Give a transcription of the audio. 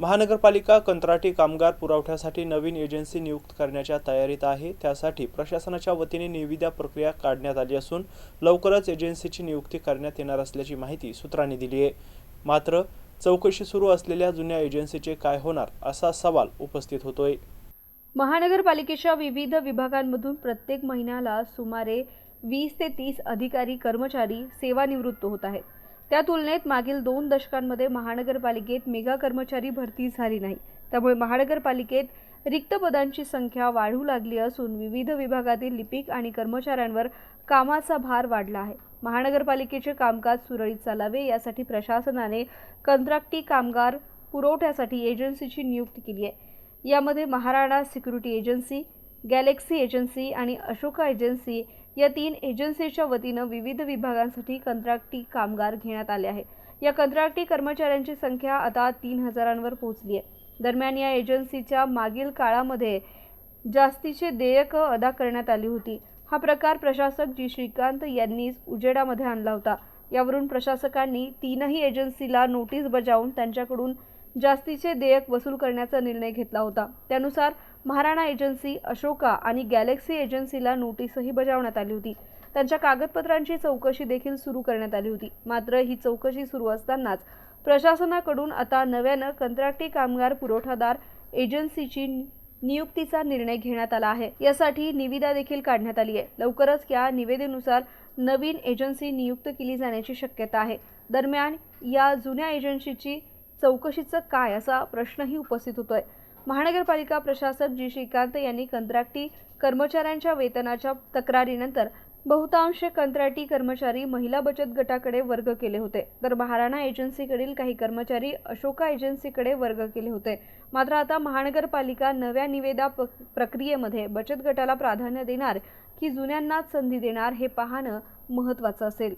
महानगरपालिका कंत्राटी कामगार पुरवठ्यासाठी नवीन एजन्सी नियुक्त करण्याच्या तयारीत आहे. त्यासाठी प्रशासनाच्या वतीने निविदा प्रक्रिया काढण्यात आली असून लवकरच एजन्सीची नियुक्ती करण्यात येणार असल्याची माहिती सूत्रांनी दिली आहे. मात्र चौकशी सुरू असलेल्या जुन्या एजन्सीचे काय होणार असा सवाल उपस्थित होतोय. महानगरपालिकेच्या विविध विभागांमधून प्रत्येक महिन्याला सुमारे वीस ते तीस अधिकारी कर्मचारी सेवानिवृत्त होत आहेत. त्या तुलनेत मागील दोन दशकांमध्ये महानगरपालिकेत मेगा कर्मचारी भरती झाली नाही. त्यामुळे महानगरपालिकेत रिक्त पदांची संख्या वाढू लागली असून विविध विभागातील लिपिक आणि कर्मचाऱ्यांवर कामाचा भार वाढला आहे. महानगरपालिकेचे कामकाज सुरळीत चालावे यासाठी प्रशासनाने कंत्राटी कामगार पुरवठ्यासाठी एजन्सीची नियुक्ती केली आहे. यामध्ये Maharana security agency Galaxy agency आणि अशोका एजन्सी या तीन एजन्सीच्या वतीनं विविध विभागांसाठी कंत्राटी कामगार घेण्यात आले आहे या कंत्राटी कर्मचाऱ्यांची संख्या आता तीन हजारांवर पोहोचली आहे दरम्यान या एजन्सीच्या मागील काळामध्ये जास्तीचे देयक अदा करण्यात आली होती. हा प्रकार प्रशासक जी. श्रीकांत यांनीच उजेडामध्ये आणला होता. यावरून प्रशासकांनी तीनही एजन्सीला नोटीस बजावून त्यांच्याकडून जास्तीचे देयक वसूल करण्याचा निर्णय घेतला होता. त्यानुसार महाराणा एजन्सी अशोका आणि गॅलेक्सी एजन्सीला नोटीसही बजावण्यात आली होती. त्यांच्या कागदपत्रांची चौकशी देखील सुरू करण्यात आली होती. मात्र ही चौकशी सुरू असतानाच प्रशासनाकडून आता नव्यानं कंत्राटी कामगार पुरवठादार एजन्सीची नियुक्तीचा निर्णय घेण्यात आला आहे. यासाठी निविदा देखील काढण्यात आली आहे. लवकरच या निवेदेनुसार नवीन एजन्सी नियुक्त केली जाण्याची शक्यता आहे. दरम्यान या जुन्या एजन्सीची चौकशीचं काय असा प्रश्नही उपस्थित होतोय. महानगरपालिका प्रशासक जी श्रीकांत यांनी कंत्राटी कर्मचाऱ्यांच्या वेतनाच्या तक्रारीनंतर बहुतांश कंत्राटी कर्मचारी महिला बचत गटाकडे वर्ग केले होते. तर महाराणा एजन्सीकडील काही कर्मचारी अशोका एजन्सीकडे वर्ग केले होते. मात्र आता महानगरपालिका नव्या निवेदा प्रक्रियेमध्ये बचत गटाला प्राधान्य देणार की जुन्यांनाच संधी देणार हे पाहणं महत्त्वाचं असेल.